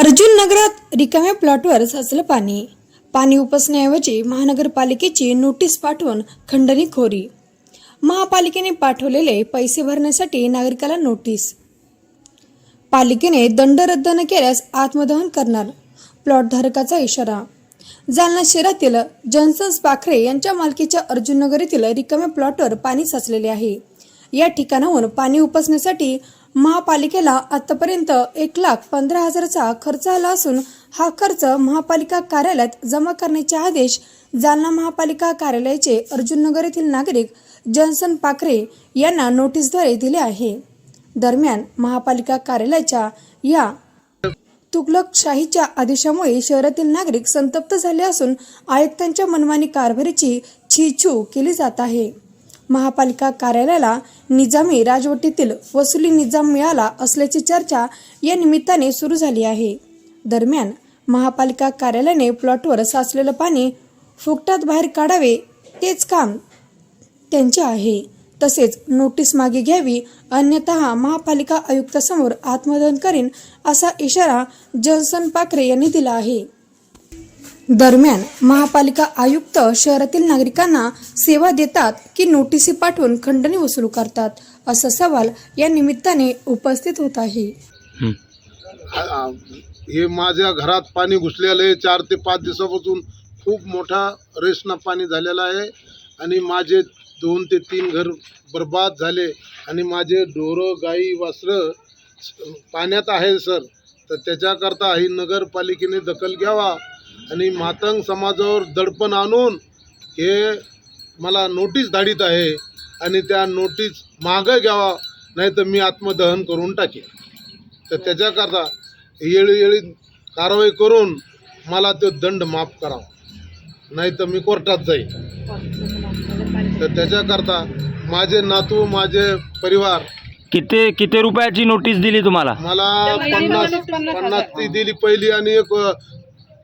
अर्जुन नगरात रिकाम्या प्लॉटवर साचलं पाणी. पाणी उपसण्याऐवजी महानगरपालिकेची नोटीस पाठवून खंडणीखोरी महापालिकेने पाठवलेले पैसे भरण्यासाठी नागरिकाला नोटीस. पालिकेने दंड रद्द न केल्यास आत्मदहन करणार प्लॉटधारकाचा इशारा. जालना शहरातील जॉन्सन्स पाखरे यांच्या मालकीच्या अर्जुननगर येथील रिकाम्या प्लॉटवर पाणी साचलेले आहे. या ठिकाणाहून पाणी उपसण्यासाठी महापालिकेला आतापर्यंत एक लाख पंधरा हजाराचा खर्च आला असून हा खर्च महापालिका कार्यालयात जमा करण्याचे आदेश जालना महापालिका कार्यालयाचे अर्जुननगर येथील नागरिक जॉन्सन पाखरे यांना नोटीसद्वारे दिले आहे. दरम्यान महापालिका कार्यालयाच्या या तुगलकशाहीच्या आदेशामुळे शहरातील नागरिक संतप्त झाले असून आयुक्तांच्या मनमानी कारभारीची छीछू केली जात आहे. महापालिका कार्यालयाला निजामी राजवटीतील वसुली निजाम मिळाला असल्याची चर्चा या निमित्ताने सुरू झाली आहे. दरम्यान महापालिका कार्यालयाने प्लॉटवर साचलेलं पाणी फुकटात बाहेर काढावे तेच काम त्यांचे आहे. तसेच नोटीस मागे घ्यावी अन्यथा महापालिका आयुक्तासमोर आत्मदन करीन असा इशारा जॉन्सन पाखरे यांनी दिला आहे. दरम्यान महापालिका आयुक्त शहरातील नागरिकांना सेवा देतात की नोटिसी पाठवून खंडणी वसूल करतात असा सवाल या निमित्ताने उपस्थित होत आहे. हं. हे माझ्या घरात पाणी घुसलेलं आहे. चार ते पाच दिवसापासून खूप मोठा रेसना पाणी झालेला आहे आणि माझे दोन ते तीन घर बर्बाद झाले आणि माझे ढोरं गाई वासरं पाण्यात आहे सर. तर त्याच्याकरता ही नगरपालिकेने दखल घ्यावा. आणि मातंग समाजावर दडपण आणून हे मला नोटीस धाडित आहे आणि त्या नोटीस मागं घ्यावा नाही तर मी आत्मदहन करून टाकेन. तर त्याच्याकरता येळी कारवाई करून मला तो दंड माफ करावा. नाही तर मी कोर्टात जाईन. तर त्याच्याकरता माझे नातू माझे परिवार किती किती रुपयाची नोटीस दिली तुम्हाला? मला पन्नास पन्नास ती दिली पहिली आणि एक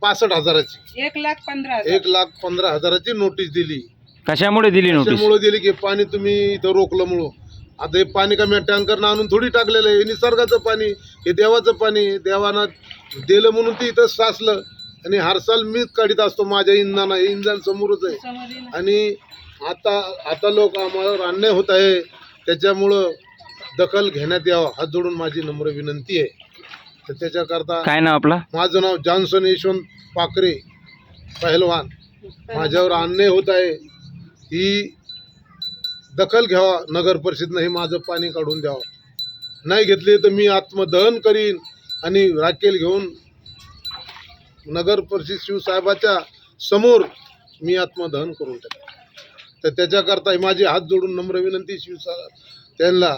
पासष्ट हजाराची. एक लाख पंधरा हजार. एक लाख पंधरा हजाराची नोटीस दिली. कशामुळे दिली नोटीस दिली की पाणी तुम्ही इथं रोखलं म्हणून? आता हे पाणी का मी टँकरनं आणून थोडी टाकलेलं आहे? हे निसर्गाचं पाणी हे देवाचं पाणी देवानं दिलं म्हणून ते इथं साचलं. आणि हरसाल मीच काढीत असतो माझ्या इंधनानं हे इंधन समोरच आहे. समोर येईल. आणि आता आता लोक आम्हाला अन्याय होत आहे. त्याच्यामुळं दखल घेण्यात यावं हात जोडून माझी नम्र विनंती आहे. तर त्याच्याकरता काय नाव आपलं? माझं नाव जॉन्सन यशवंत पाकरे पहिलवान. माझ्यावर अन्याय होत आहे. ही दखल घ्यावा नगर परिषदनं हे माझं पाणी काढून द्यावं. नाही घेतली तर मी आत्मदहन करीन आणि राखेल घेऊन नगर परिषद शिवसाहेबाच्या समोर मी आत्मदहन करून टाकेन. तर त्याच्याकरता ही माझी हात जोडून नम्र विनंती शिवसाहेब त्यांना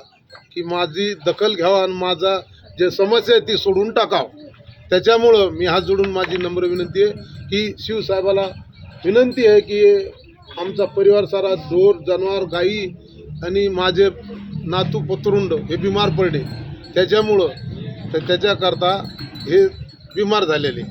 की माझी दखल घ्यावा आणि माझा जे समस्या आहे ती सोडून टाकावं. त्याच्यामुळं मी हात जोडून माझी नम्र विनंती आहे की शिवसाहेबाला विनंती आहे की आमचा परिवार सारा ढोर जनावर गाई आणि माझे नातू पतरुंड हे बिमार पडले. त्याच्यामुळं तर त्याच्याकरता हे बिमार झालेले.